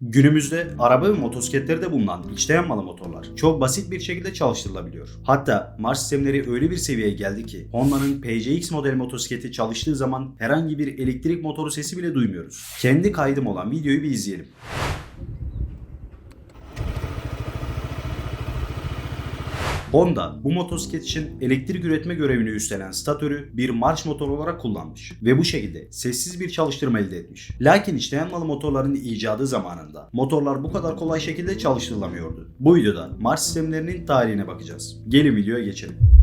Günümüzde araba ve motosikletlerde bulunan içte yanmalı motorlar çok basit bir şekilde çalıştırılabiliyor. Hatta Mars sistemleri öyle bir seviyeye geldi ki Honda'nın PCX model motosikleti çalıştığı zaman herhangi bir elektrik motoru sesi bile duymuyoruz. Kendi kaydım olan videoyu bir izleyelim. Honda bu motosiklet için elektrik üretme görevini üstlenen statörü bir marş motor olarak kullanmış ve bu şekilde sessiz bir çalıştırma elde etmiş. Lakin içte yanmalı motorların icadı zamanında motorlar bu kadar kolay şekilde çalıştırılamıyordu. Bu videoda marş sistemlerinin tarihine bakacağız. Gelin videoya geçelim.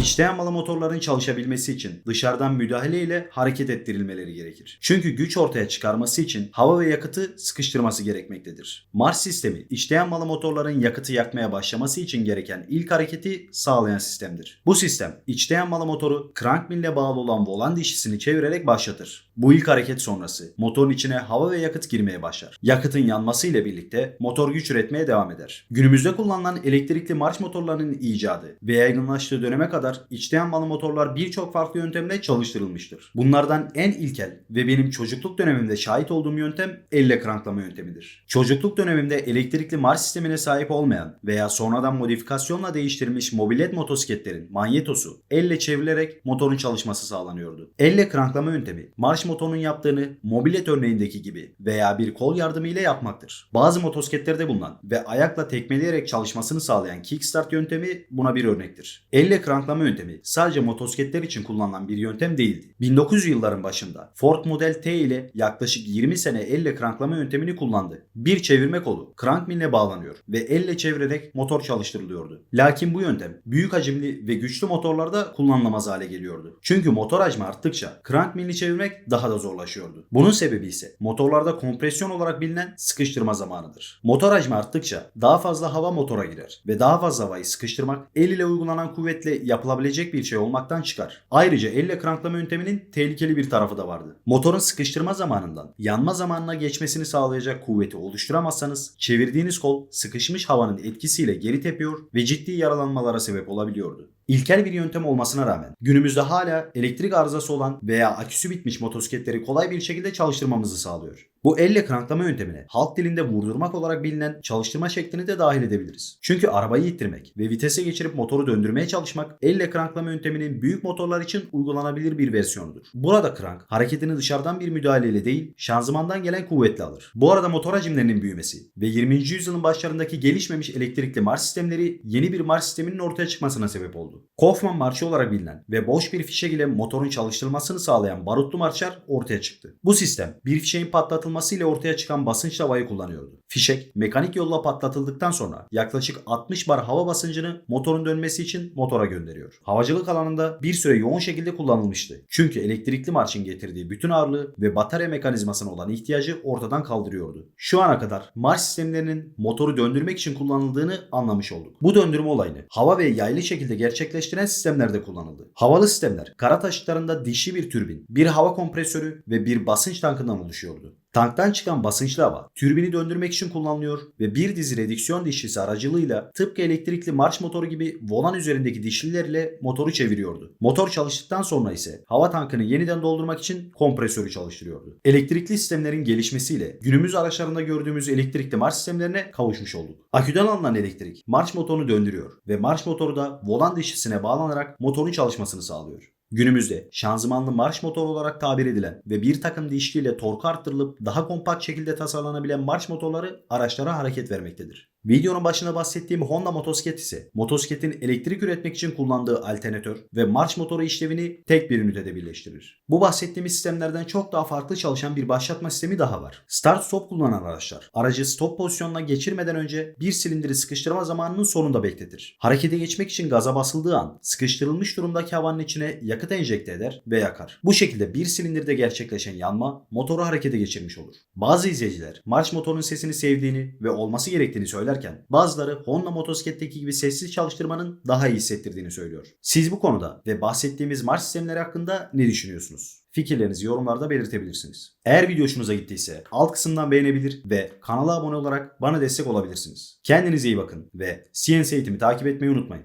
İçte yanmalı motorların çalışabilmesi için dışarıdan müdahale ile hareket ettirilmeleri gerekir. Çünkü güç ortaya çıkarması için hava ve yakıtı sıkıştırması gerekmektedir. Mars sistemi içte yanmalı motorların yakıtı yakmaya başlaması için gereken ilk hareketi sağlayan sistemdir. Bu sistem içte yanmalı motoru crank milline bağlı olan volan dişisini çevirerek başlatır. Bu ilk hareket sonrası motorun içine hava ve yakıt girmeye başlar. Yakıtın yanması ile birlikte motor güç üretmeye devam eder. Günümüzde kullanılan elektrikli marş motorlarının icadı ve yaygınlaştığı döneme kadar içte yanmalı motorlar birçok farklı yöntemle çalıştırılmıştır. Bunlardan en ilkel ve benim çocukluk dönemimde şahit olduğum yöntem elle kranklama yöntemidir. Çocukluk dönemimde elektrikli marş sistemine sahip olmayan veya sonradan modifikasyonla değiştirilmiş mobilet motosikletlerin manyetosu elle çevrilerek motorun çalışması sağlanıyordu. Elle kranklama yöntemi marş motorunun yaptığını mobilet örneğindeki gibi veya bir kol yardımı ile yapmaktır. Bazı motosikletlerde bulunan ve ayakla tekmeleyerek çalışmasını sağlayan kickstart yöntemi buna bir örnektir. Elle kranklama yöntemi sadece motosikletler için kullanılan bir yöntem değildi. 1900 yılların başında Ford Model T ile yaklaşık 20 sene elle kranklama yöntemini kullandı. Bir çevirme kolu crank miline bağlanıyor ve elle çevirerek motor çalıştırılıyordu. Lakin bu yöntem büyük hacimli ve güçlü motorlarda kullanılamaz hale geliyordu. Çünkü motor hacmi arttıkça crank milini çevirmek daha da zorlaşıyordu. Bunun sebebi ise motorlarda kompresyon olarak bilinen sıkıştırma zamanıdır. Motor hacmi arttıkça daha fazla hava motora girer ve daha fazla havayı sıkıştırmak el ile uygulanan kuvvetle yapılabilecek bir şey olmaktan çıkar. Ayrıca elle kranklama yönteminin tehlikeli bir tarafı da vardı. Motorun sıkıştırma zamanından yanma zamanına geçmesini sağlayacak kuvveti oluşturamazsanız çevirdiğiniz kol sıkışmış havanın etkisiyle geri tepiyor ve ciddi yaralanmalara sebep olabiliyordu. İlkel bir yöntem olmasına rağmen günümüzde hala elektrik arızası olan veya aküsü bitmiş motosikletleri kolay bir şekilde çalıştırmamızı sağlıyor. Bu elle kranklama yöntemine halk dilinde vurdurmak olarak bilinen çalıştırma şeklini de dahil edebiliriz. Çünkü arabayı ittirmek ve vitese geçirip motoru döndürmeye çalışmak elle kranklama yönteminin büyük motorlar için uygulanabilir bir versiyonudur. Burada krank hareketini dışarıdan bir müdahaleyle değil şanzımandan gelen kuvvetle alır. Bu arada motor hacimlerinin büyümesi ve 20. yüzyılın başlarındaki gelişmemiş elektrikli marş sistemleri yeni bir marş sisteminin ortaya çıkmasına sebep oldu. Kaufman marşı olarak bilinen ve boş bir fişek ile motorun çalıştırılmasını sağlayan barutlu marşlar ortaya çıktı. Bu sistem bir fişeğin patlatılmasıyla ortaya çıkan basınç havayı kullanıyordu. Fişek mekanik yolla patlatıldıktan sonra yaklaşık 60 bar hava basıncını motorun dönmesi için motora gönderiyor. Havacılık alanında bir süre yoğun şekilde kullanılmıştı. Çünkü elektrikli marşın getirdiği bütün ağırlığı ve batarya mekanizmasına olan ihtiyacı ortadan kaldırıyordu. Şu ana kadar marş sistemlerinin motoru döndürmek için kullanıldığını anlamış olduk. Bu döndürme olayını hava ve yaylı şekilde gerçekleştiren sistemlerde kullanıldı. Havalı sistemler kara taşıtlarında dişli bir türbin, bir hava kompresörü ve bir basınç tankından oluşuyordu. Tanktan çıkan basınçlı hava türbini döndürmek için kullanılıyor ve bir dizi redüksiyon dişlisi aracılığıyla tıpkı elektrikli marş motoru gibi volan üzerindeki dişliler ile motoru çeviriyordu. Motor çalıştıktan sonra ise hava tankını yeniden doldurmak için kompresörü çalıştırıyordu. Elektrikli sistemlerin gelişmesiyle günümüz araçlarında gördüğümüz elektrikli marş sistemlerine kavuşmuş olduk. Aküden alınan elektrik marş motorunu döndürüyor ve marş motoru da volan dişlisine bağlanarak motorun çalışmasını sağlıyor. Günümüzde şanzımanlı marş motor olarak tabir edilen ve bir takım dişliyle torku arttırılıp daha kompakt şekilde tasarlanabilen marş motorları araçlara hareket vermektedir. Videonun başında bahsettiğim Honda motosiklet ise motosikletin elektrik üretmek için kullandığı alternatör ve marş motoru işlevini tek bir ünitede birleştirir. Bu bahsettiğimiz sistemlerden çok daha farklı çalışan bir başlatma sistemi daha var. Start stop kullanan araçlar aracı stop pozisyonuna geçirmeden önce bir silindiri sıkıştırma zamanının sonunda bekletir. Harekete geçmek için gaza basıldığı an sıkıştırılmış durumdaki havanın içine yakıt enjekte eder ve yakar. Bu şekilde bir silindirde gerçekleşen yanma motoru harekete geçirmiş olur. Bazı izleyiciler marş motorunun sesini sevdiğini ve olması gerektiğini söylerken bazıları Honda motosikletteki gibi sessiz çalıştırmanın daha iyi hissettirdiğini söylüyor. Siz bu konuda ve bahsettiğimiz marş sistemleri hakkında ne düşünüyorsunuz? Fikirlerinizi yorumlarda belirtebilirsiniz. Eğer video hoşunuza gittiyse alt kısımdan beğenebilir ve kanala abone olarak bana destek olabilirsiniz. Kendinize iyi bakın ve CNC eğitimi takip etmeyi unutmayın.